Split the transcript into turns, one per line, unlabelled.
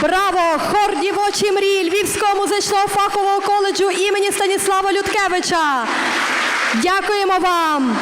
Браво! Хор дівочі мрії Львівського музичного фахового коледжу імені Станіслава Людкевича. Дякуємо вам!